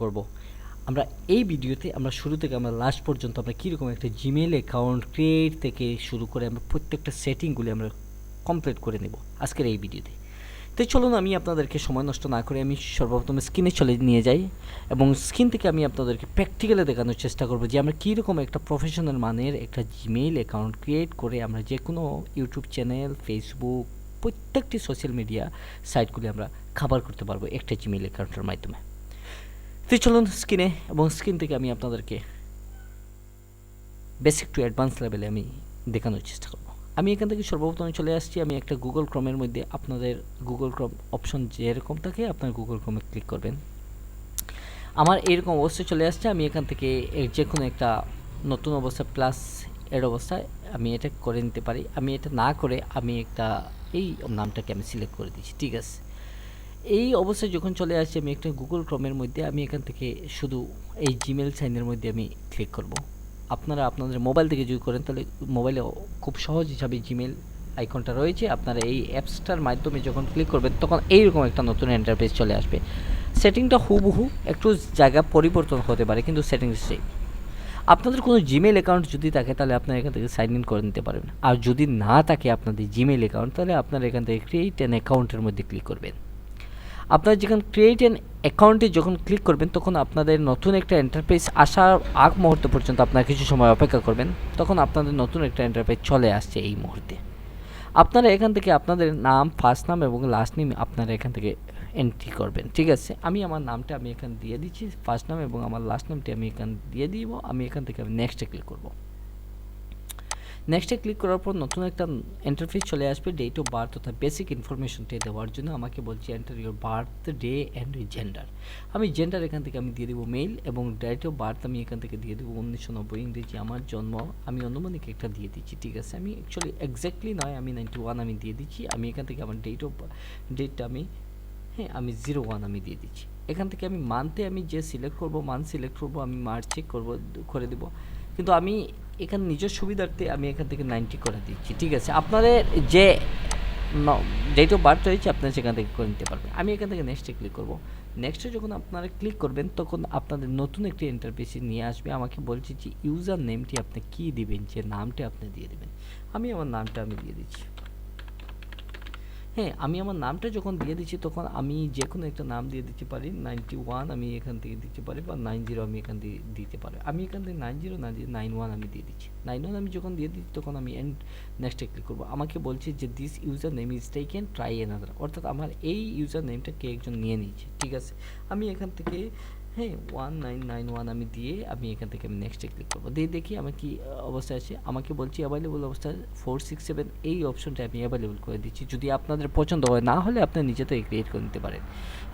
করব। আমরা এই ভিডিওতে, আমরা শুরু থেকে, আমরা লাস্ট পর্যন্ত আমরা কীরকম একটা জিমেল অ্যাকাউন্ট ক্রিয়েট থেকে শুরু করে আমরা প্রত্যেকটা সেটিংগুলি আমরা কমপ্লিট করে নেব আজকের এই ভিডিওতে। তো চলুন, আমি আপনাদেরকে সময় নষ্ট না করে আমি সর্বপ্রথম স্ক্রিনে চলে নিয়ে যাই এবং স্ক্রিন থেকে আমি আপনাদেরকে প্র্যাকটিক্যালে দেখানোর চেষ্টা করব যে আমরা কীরকম একটা প্রফেশনাল মানের একটা জিমেইল অ্যাকাউন্ট ক্রিয়েট করে আমরা যে কোনো ইউটিউব চ্যানেল ফেসবুক প্রত্যেকটি সোশ্যাল মিডিয়া সাইটগুলি আমরা খাবার করতে পারব একটা জিমেইল অ্যাকাউন্টের মাধ্যমে। তো চলুন স্ক্রিনে এবং স্ক্রিন থেকে আমি আপনাদেরকে বেসিক টু অ্যাডভান্স লেভেলে আমি দেখানোর চেষ্টা করব। আমি এখান থেকে সর্বপ্রথমে চলে আসছি। আমি একটা গুগল ক্রমের মধ্যে আপনাদের গুগল ক্রম অপশন যেরকম থাকে আপনার গুগল ক্রমে ক্লিক করবেন। আমার এরকম অবস্থায় চলে আসছে। আমি এখান থেকে যে কোনো একটা নতুন অবস্থা প্লাস এর অবস্থায় আমি এটা করে নিতে পারি। আমি এটা না করে আমি একটা এই নামটাকে আমি সিলেক্ট করে দিচ্ছি ঠিক আছে। এই অবস্থায় যখন চলে আসছে, আমি একটা গুগল ক্রমের মধ্যে, আমি এখান থেকে শুধু এই জিমেল সাইনের মধ্যে আমি ক্লিক করব। আপনারা আপনাদের মোবাইল থেকে যদি করেন, তাহলে মোবাইলে খুব সহজ হিসাবে জিমেল আইকনটা রয়েছে। আপনারা এই অ্যাপসটার মাধ্যমে যখন ক্লিক করবেন, তখন এইরকম একটা নতুন ইন্টারফেস চলে আসবে। সেটিংটা হুবহু একটু জায়গা পরিবর্তন হতে পারে, কিন্তু সেটিংস সেম আপনাদের কোনো জিমেল অ্যাকাউন্ট যদি থাকে, তাহলে আপনারা এখান থেকে সাইন ইন করে নিতে পারবেন। আর যদি না থাকে আপনাদের জিমেল অ্যাকাউন্ট তাহলে আপনারা এখান থেকে ক্রিয়েট অ্যান অ্যাকাউন্টের মধ্যে ক্লিক করবেন। আপনারা যখন ক্রিয়েট অ্যান অ্যাকাউন্টে যখন ক্লিক করবেন, তখন আপনাদের নতুন একটা ইন্টারফেস আসার আগ মুহূর্ত পর্যন্ত আপনারা কিছু সময় অপেক্ষা করবেন। তখন আপনাদের নতুন একটা ইন্টারফেস চলে আসছে এই মুহূর্তে। আপনারা এখান থেকে আপনাদের নাম ফার্স্ট নাম এবং লাস্ট নেম আপনারা এখান থেকে এন্ট্রি করবেন। ঠিক আছে? আমি আমার নামটা আমি এখানে দিয়ে দিচ্ছি ফার্স্ট নাম এবং আমার লাস্ট নামটি আমি এখানে দিয়ে দিব। আমি এখান থেকে আমি নেক্সটে ক্লিক করব। নেক্সটে ক্লিক করার পর নতুন একটা ইন্টারফেস চলে আসবে ডেট অফ বার্থ তথা বেসিক ইনফরমেশনটি দেওয়ার জন্য আমাকে বলছে enter your birthday and gender আমি জেন্ডার এখান থেকে আমি দিয়ে দেবো মেল এবং ডেট অফ বার্থ আমি এখান থেকে দিয়ে দেবো উনিশশো নব্বই ইংরেজি, আমার জন্ম, আমি অনুমানিক একটা দিয়ে দিচ্ছি, ঠিক আছে? আমি অ্যাকচুয়ালি এক্স্যাক্টলি নয়, আমি নাইনটি ওয়ান আমি দিয়ে দিচ্ছি, আমি এখান থেকে আমার ডেট অফ ডেটটা আমি হ্যাঁ আমি জিরো ওয়ান আমি দিয়ে দিচ্ছি। এখান থেকে আমি মান্থে আমি যে সিলেক্ট করব মান্থ সিলেক্ট করব, আমি মার্চ চেক করব, করে দেবো। কিন্তু আমি এখানে নিজের সুবিধার্থে আমি এখান থেকে নাইনটি করে দিচ্ছি, ঠিক আছে? আপনাদের যে ডেট অফ বার্থ রয়েছে, আপনার সেখান থেকে করে নিতে পারবেন। আমি এখান থেকে নেক্সটে ক্লিক করব। নেক্সটে যখন আপনারা ক্লিক করবেন, তখন আপনাদের নতুন একটি ইন্টারফেসে নিয়ে আসবে। আমাকে বলছি যে ইউজার নেমটি আপনি কী দিবেন? যে নামটি আপনি দিয়ে দেবেন। আমি আমার নামটা আমি দিয়ে দিচ্ছি। হ্যাঁ আমি আমার নামটা যখন দিয়ে দিচ্ছি তখন আমি যে কোনো একটা নাম দিয়ে দিতে পারি। নাইনটি ওয়ান আমি এখান থেকে দিতে পারি বা নাইন জিরো আমি এখান থেকে দিতে পারি। আমি এখান থেকে নাইন জিরো না দিয়ে নাইন ওয়ান আমি দিয়ে দিচ্ছি। নাইন ওয়ান আমি যখন দিয়ে দিচ্ছি তখন আমি এন্ড নেক্সটে ক্লিক করব। আমাকে বলছে যে this user name is taken try another অর্থাৎ আমার এই ইউজার নেমটা কে একজন নিয়ে নিয়েছে। ঠিক আছে? আমি এখান থেকে হ্যাঁ ওয়ান নাইন নাইন ওয়ান আমি দিয়ে আমি এখান থেকে আমি নেক্সটে ক্লিক করব। দিয়ে দেখি আমার কি আহ, অবস্থায় আছে। আমাকে বলছি অ্যাভেলেবল অবস্থায় ফোর সিক্স সেভেন এই অপশনটা আমি অ্যাভেলেবল করে দিচ্ছি। যদি আপনাদের পছন্দ হয় না হলে আপনি নিজে থেকে ক্রিয়েট করে নিতে পারেন।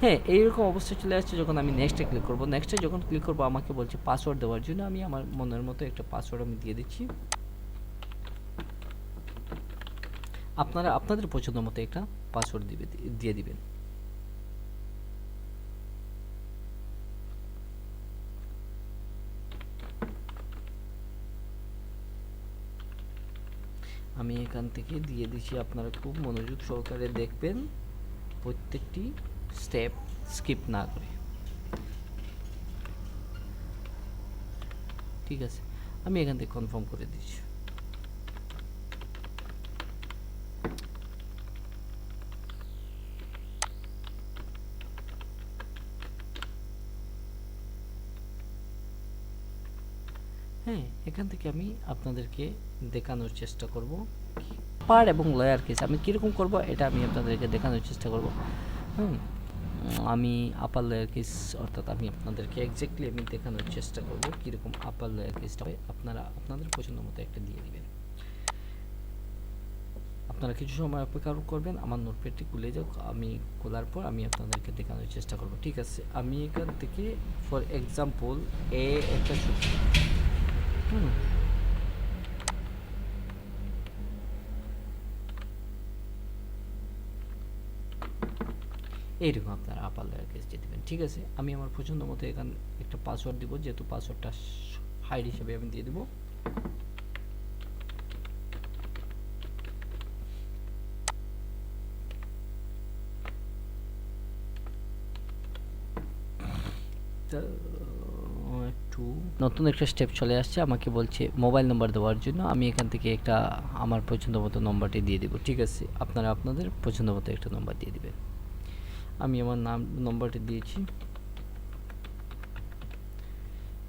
হ্যাঁ এইরকম অবস্থা চলে আসছে যখন আমি নেক্সটে ক্লিক করব। নেক্সটে যখন ক্লিক করব আমাকে বলছে পাসওয়ার্ড দেওয়ার জন্য আমি আমার মনের মতো একটা পাসওয়ার্ড আমি দিয়ে দিচ্ছি। আপনারা আপনাদের পছন্দ মতো একটা পাসওয়ার্ড দিবে দিয়ে দিবেন। আমি এখান থেকে দিয়ে দিচ্ছি, আপনারা খুব মনোযোগ সহকারে দেখবেন। প্রত্যেকটি স্টেপ স্কিপ না করে। ঠিক আছে? আমি এখান থেকে কনফার্ম করে দিচ্ছি। হ্যাঁ এখান থেকে আমি আপনাদেরকে দেখানোর চেষ্টা করব। পার এবং লয়ার কেস, আমি কীরকম করব এটা আমি আপনাদেরকে দেখানোর চেষ্টা করব। হুম, আমি আপার লয়ার কেস অর্থাৎ আমি আপনাদেরকে এক্স্যাক্টলি আমি দেখানোর চেষ্টা করব কীরকম আপার লয়ার কেসটা হয়। আপনারা, আপনাদের পছন্দ মতো একটা দিয়ে দিবেন। আপনারা কিছু সময় অপেক্ষা করবেন, আমার নোটপ্যাডটি খুলে যাক, আমি খোলার পর আমি আপনাদেরকে দেখানোর চেষ্টা করব। ঠিক আছে, আমি এখান থেকে ফর এক্সাম্পল এ একটা হুম এইরকম আপনারা আপার লেয়ার কেস দিয়ে দেবেন। ঠিক আছে, আমি আমার পছন্দ মতো এখানে একটা পাসওয়ার্ড দিব, যেহেতু পাসওয়ার্ডটা হাইড হিসেবে আমি দিয়ে দেবো। পেজটা একটু নতুন একটা স্টেপ চলে আসছে, আমাকে বলছে মোবাইল নাম্বার দেওয়ার জন্য আমি এখান থেকে একটা, আমার পছন্দ মতো নম্বরটি দিয়ে দেবো, ঠিক আছে? আপনারা আপনাদের পছন্দ মতো একটা নম্বর দিয়ে দিবেন। আমি আমার নাম নম্বরটি দিয়েছি।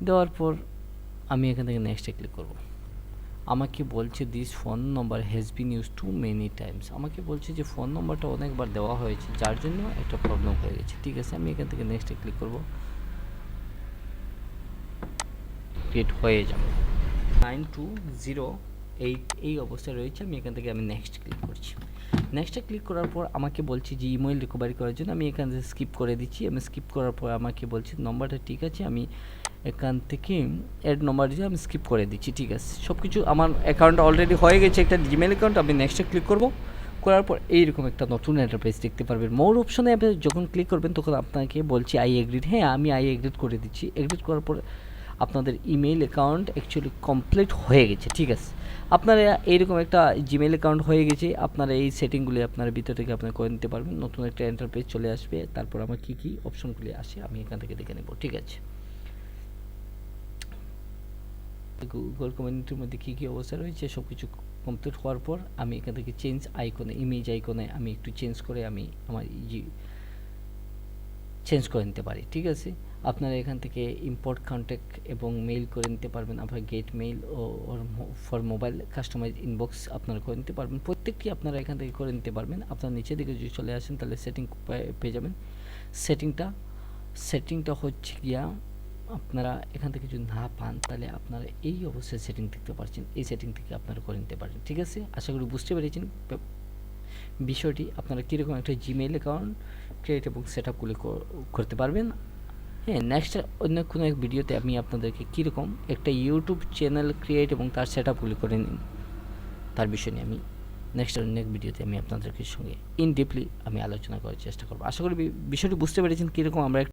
দেওয়ার পর আমি এখান থেকে নেক্সটে ক্লিক করব। আমাকে বলছে this phone number has been used too many times আমাকে বলছে যে ফোন নম্বরটা অনেকবার দেওয়া হয়েছে, যার জন্য একটা প্রবলেম হয়ে গেছে। ঠিক আছে, আমি এখান থেকে নেক্সটে ক্লিক করব। ক্রিয়েট হয়ে যাবে। নাইন টু জিরো এইট এই অবস্থায় রয়েছে, আমি এখান থেকে আমি নেক্সট ক্লিক করছি। নেক্সটে ক্লিক করার পর আমাকে বলছি যে ইমেল রিকভারি করার জন্য, আমি এখান থেকে স্কিপ করে দিচ্ছি। আমি স্কিপ করার পর আমাকে বলছে নম্বরটা ঠিক আছে, আমি এখান থেকে অ্যাড নম্বর দিয়ে আমি স্কিপ করে দিচ্ছি, ঠিক আছে। সব কিছু আমার অ্যাকাউন্ট অলরেডি হয়ে গেছে একটা জিমেল অ্যাকাউন্ট আমি নেক্সটে ক্লিক করব। করার পর এইরকম একটা নতুন এন্টারপ্রাইজ দেখতে পারবেন। মোর অপশনে আপনি যখন ক্লিক করবেন, তখন আপনাকে বলছি আই এগ্রিড হ্যাঁ আমি আই এগ্রিড করে দিচ্ছি। এগ্রিড করার পর আপনাদের ইমেল অ্যাকাউন্ট অ্যাকচুয়ালি কমপ্লিট হয়ে গেছে, ঠিক আছে? আপনারা এইরকম একটা জিমেল অ্যাকাউন্ট হয়ে গেছে, আপনারা এই সেটিংগুলি আপনার ভিতর থেকে আপনারা করে নিতে পারবেন, নতুন একটা এন্টারপ্রাইজ চলে আসবে, তারপর আমার কী কী অপশনগুলি আসে আমি এখান থেকে দেখে নেব, ঠিক আছে? গুগল কমিউনিটির মধ্যে কী কী অবস্থা রয়েছে সব কিছু কমপ্লিট হওয়ার পর আমি এখান থেকে চেঞ্জ আইকনে ইমেজ আইকনে আমি একটু চেঞ্জ করে আমি আমার চেঞ্জ করে নিতে পারি, ঠিক আছে? আপনারা এখান থেকে ইম্পোর্ট কন্ট্যাক্ট এবং মেইল করে নিতে পারবেন, আপনার গেট মেইল ও ফর মোবাইল কাস্টমাইজ ইনবক্স আপনারা করে নিতে পারবেন। প্রত্যেকটি আপনারা এখান থেকে করে নিতে পারবেন। আপনার নিচের দিকে যদি চলে আসেন, তাহলে সেটিং পেয়ে যাবেন। সেটিংটা সেটিংটা হচ্ছে গিয়া আপনারা এখান থেকে যদি না পান, তাহলে আপনারা এই অবস্থায় সেটিং দেখতে পারছেন। এই সেটিং থেকে আপনারা করে নিতে পারেন ঠিক আছে? আশা করি বুঝতে পেরেছেন। বিষয়টি আপনারা কীরকম একটা জিমেইল অ্যাকাউন্ট ক্রিয়েট এবং সেট আপগুলি করতে পারবেন। হ্যাঁ নেক্সট অন্য কোনো এক ভিডিওতে আমি আপনাদেরকে কীরকম একটা ইউটিউব চ্যানেল ক্রিয়েট এবং তার সেট আপগুলি করে নিন। তার বিষয় নিয়ে আমি নেক্সট অন্য এক ভিডিওতে আমি আপনাদেরকে সঙ্গে ইন ডিপলি আমি আলোচনা করার চেষ্টা করব। আশা করি বিষয়টি বুঝতে পেরেছেন কীরকম আমরা